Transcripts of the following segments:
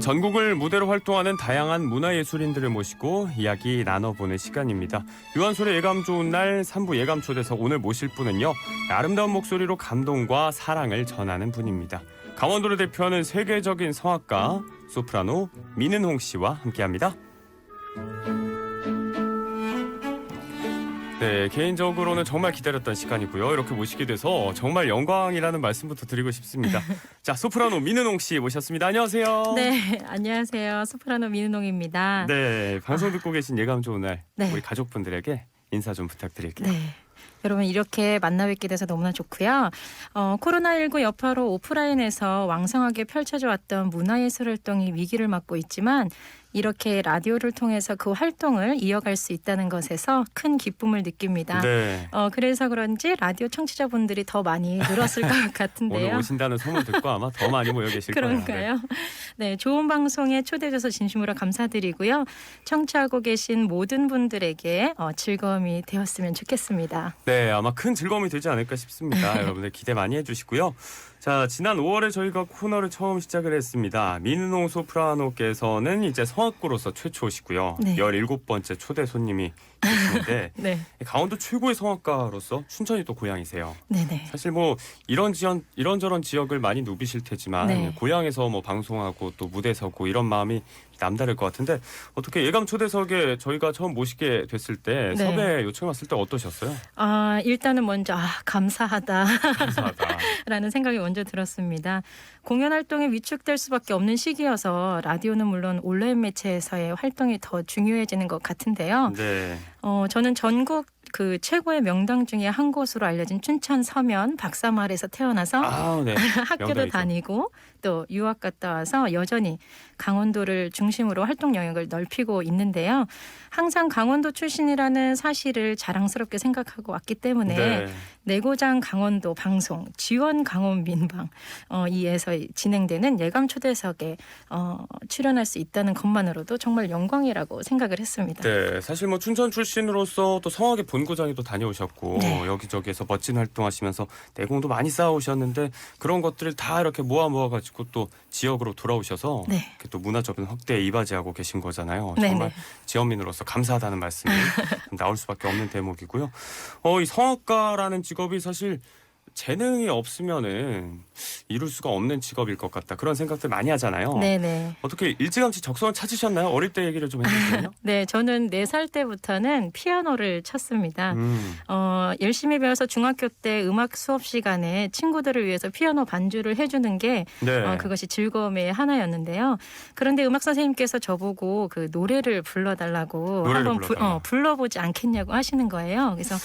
전국을 무대로 활동하는 다양한 문화예술인들을 모시고 이야기 나눠보는 시간입니다. 유한솔의 예감 좋은 날 3부 예감 초대석 오늘 모실 분은요. 아름다운 목소리로 감동과 사랑을 전하는 분입니다. 강원도를 대표하는 세계적인 성악가 소프라노 민은홍 씨와 함께합니다. 네, 개인적으로는 정말 기다렸던 시간이고요. 이렇게 모시게 돼서 정말 영광이라는 말씀부터 드리고 싶습니다. 자, 소프라노 민은홍 씨 모셨습니다. 안녕하세요. 네, 안녕하세요. 소프라노 민은홍입니다. 네, 방송 듣고 계신 예감 좋은 날 네. 우리 가족분들에게 인사 좀 부탁드릴게요. 네. 여러분 이렇게 만나 뵙게 돼서 너무나 좋고요. 어, 코로나19 여파로 오프라인에서 왕성하게 펼쳐져 왔던 문화예술 활동이 위기를 맞고 있지만 이렇게 라디오를 통해서 그 활동을 이어갈 수 있다는 것에서 큰 기쁨을 느낍니다. 네. 어, 그래서 그런지 라디오 청취자분들이 더 많이 늘었을 것 오늘 같은데요. 오신다는 소문 듣고 아마 더 많이 모여 계실 거예요. 네. 그런가요? 네, 좋은 방송에 초대해줘서 진심으로 감사드리고요. 청취하고 계신 모든 분들에게 어, 즐거움이 되었으면 좋겠습니다. 네, 아마 큰 즐거움이 되지 않을까 싶습니다. 여러분들 기대 많이 해주시고요. 자, 지난 5월에 저희가 코너를 처음 시작을 했습니다. 민은홍 소프라노께서는 이제 성악구로서 최초시고요. 네. 17번째 초대 손님이 계시는데 네, 강원도 최고의 성악가로서 춘천이 또 고향이세요. 네, 네. 사실 뭐 이런 지연 이런저런 지역을 많이 누비실 테지만 네. 고향에서 뭐 방송하고 또 무대 서고 이런 마음이 남다를 것 같은데 어떻게 예감 초대석에 저희가 처음 모시게 됐을 때 네. 섭외 요청 왔을 때 어떠셨어요? 아, 일단은 먼저 아, 감사하다라는 감사하다. 생각이 먼저 들었습니다. 공연 활동이 위축될 수밖에 없는 시기여서 라디오는 물론 온라인 매체에서의 활동이 더 중요해지는 것 같은데요. 네. 어, 저는 전국 그 최고의 명당 중에 한 곳으로 알려진 춘천 서면 박사마을에서 태어나서 아, 네. 학교도 명당이죠. 다니고 또 유학 갔다 와서 여전히 강원도를 중심으로 활동 영역을 넓히고 있는데요. 항상 강원도 출신이라는 사실을 자랑스럽게 생각하고 왔기 때문에 네. 내고장 강원도 방송 지원 강원 민방 어, 이에서 진행되는 예감 초대석에 어, 출연할 수 있다는 것만으로도 정말 영광이라고 생각을 했습니다. 네, 사실 뭐 춘천 출신으로서 또 성악의 본고장에도 다녀오셨고 네. 여기저기에서 멋진 활동하시면서 내공도 많이 쌓아오셨는데 그런 것들을 다 이렇게 모아 모아 가지고 또 지역으로 돌아오셔서 네. 또 문화적인 확대에 이바지하고 계신 거잖아요. 네, 정말 네. 지원민으로서 감사하다는 말씀이 나올 수밖에 없는 대목이고요. 어, 이 성악가라는 직업이 사실 재능이 없으면은 이룰 수가 없는 직업일 것 같다 그런 생각들 많이 하잖아요. 네네. 어떻게 일찌감치 적성을 찾으셨나요? 어릴 때 얘기를 좀 해주세요. 네, 저는 네살 때부터는 피아노를 쳤습니다. 음. 어, 열심히 배워서 중학교 때 음악 수업 시간에 친구들을 위해서 피아노 반주를 해주는 게 네. 어, 그것이 즐거움의 하나였는데요. 그런데 음악 선생님께서 저보고 그 노래를 불러달라고 노래를 한번 부- 불러달라. 어, 불러보지 않겠냐고 하시는 거예요. 그래서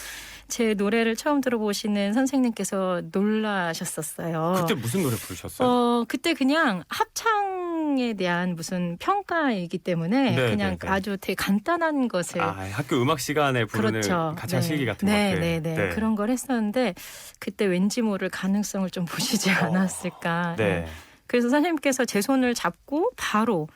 제 노래를 처음 들어보시는 선생님께서 놀라셨었어요. 그때 무슨 노래 부르셨어요? 어, 그때 그냥 합창에 대한 무슨 평가이기 때문에 네, 그냥 네, 네. 아주 되게 간단한 것을 아, 학교 음악 시간에 부르는 그렇죠. 가창 네. 실기 같은 네, 것들. 네, 네, 그런 걸 했었는데 그때 왠지 모를 가능성을 좀 보시지 않았을까. 어, 네. 그래서 선생님께서 제 손을 잡고 바로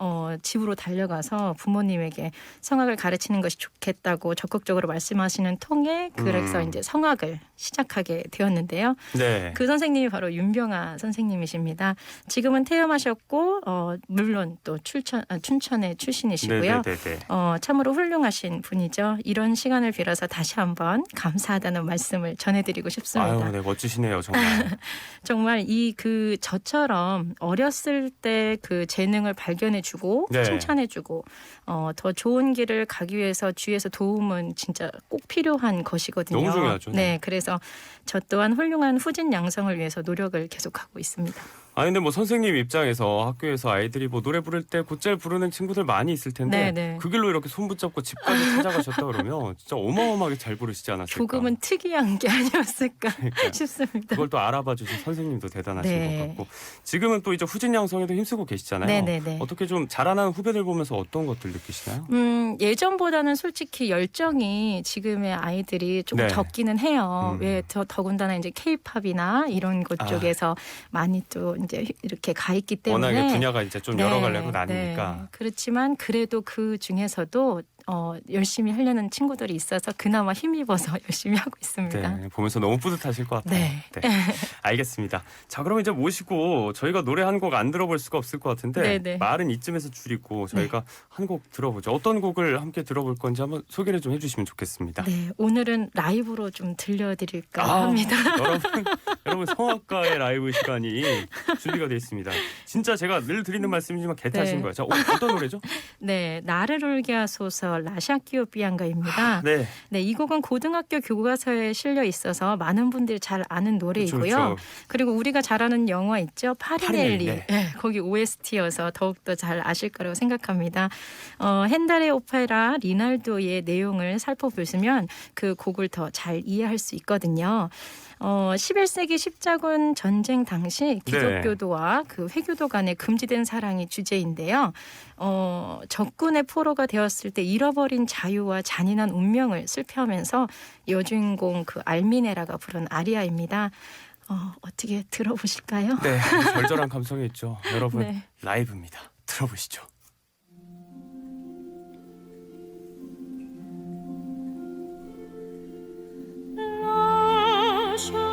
어, 집으로 달려가서 부모님에게 성악을 가르치는 것이 좋겠다고 적극적으로 말씀하시는 통에 그래서 음. 이제 성악을 시작하게 되었는데요. 네. 그 선생님이 바로 윤병아 선생님이십니다. 지금은 퇴임하셨고 어, 물론 또 출천, 아, 춘천의 출신이시고요. 네, 네, 네. 어, 참으로 훌륭하신 분이죠. 이런 시간을 빌어서 다시 한번 감사하다는 말씀을 전해드리고 싶습니다. 아유, 네, 멋지시네요, 정말. 정말 이 그 저처럼 어렸을 때 그 재능을 발견해 주고 네. 칭찬해 주고 어, 더 좋은 길을 가기 위해서 주위에서 도움은 진짜 꼭 필요한 것이거든요. 너무 중요하죠. 네. 네, 그래서 저 또한 훌륭한 후진 양성을 위해서 노력을 계속하고 있습니다. 아 근데 뭐 선생님 입장에서 학교에서 아이들이 뭐 노래 부를 때 곧잘 부르는 친구들 많이 있을 텐데 네, 네. 그 길로 이렇게 손 붙잡고 집까지 찾아가셨다 그러면 진짜 어마어마하게 잘 부르시지 않았을까? 조금은 특이한 게 아니었을까 그러니까 싶습니다. 그걸 또 알아봐 주신 선생님도 대단하신 네. 것 같고 지금은 또 이제 후진 양성에도 힘쓰고 계시잖아요. 네, 네, 네. 어떻게 좀 자라나는 후배들 보면서 어떤 것들 느끼시나요? 음, 예전보다는 솔직히 열정이 지금의 아이들이 조금 네. 적기는 해요. 음. 왜 더, 더군다나 이제 케이팝이나 이런 것 아. 쪽에서 많이 또 이제 이렇게 가 있기 때문에 워낙에 분야가 이제 좀 네, 여러 갈래로 네. 나뉘니까. 그렇지만 그래도 그 중에서도 어, 열심히 하려는 친구들이 있어서 그나마 힘입어서 열심히 하고 있습니다. 네, 보면서 너무 뿌듯하실 것 같아요. 네. 알겠습니다. 자, 그럼 이제 모시고 저희가 노래 한 곡 안 들어볼 수가 없을 것 같은데 네, 네. 말은 이쯤에서 줄이고 저희가 한곡 들어보죠. 어떤 곡을 함께 들어볼 건지 한번 소개를 좀 해주시면 좋겠습니다. 네, 오늘은 라이브로 좀 들려드릴까 아, 합니다. 여러분, 여러분 성악가의 라이브 시간이 준비가 되어 있습니다. 진짜 제가 늘 드리는 말씀이지만 개타신 네. 거예요. 자, 어, 어떤 노래죠? 네, 나를 울게 하소서 라샤키오 비앙가입니다. 네, 네, 이 곡은 고등학교 교과서에 실려 있어서 많은 분들이 잘 아는 노래이고요. 그렇죠. 그리고 우리가 잘 아는 영화 있죠, 파리넬리. 파리넬리, 네, 거기 OST여서 더욱더 잘 아실 거라고 생각합니다. 어, 헨달의 오페라 리날도의 내용을 살펴보시면 그 곡을 더 잘 이해할 수 있거든요. 어, 11세기 십자군 전쟁 당시 기독교도와 그 회교도 간의 금지된 사랑이 주제인데요. 어, 적군의 포로가 되었을 때 잃어버린 자유와 잔인한 운명을 슬퍼하면서 여주인공 그 알미네라가 부른 아리아입니다. 어, 어떻게 들어보실까요? 네, 절절한 감성이 있죠. 여러분 네. 라이브입니다. 들어보시죠. show.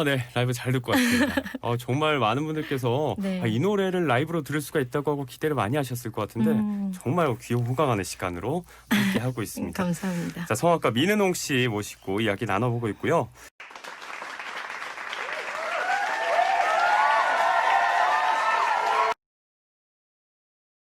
아, 네. 라이브 잘 듣고 왔습니다. 어, 정말 많은 분들께서 네. 아, 이 노래를 라이브로 들을 수가 있다고 하고 기대를 많이 하셨을 것 같은데 음, 정말 귀에 호강하는 시간으로 함께 하고 있습니다. 감사합니다. 자, 성악가 민은홍 씨 모시고 이야기 나눠보고 있고요.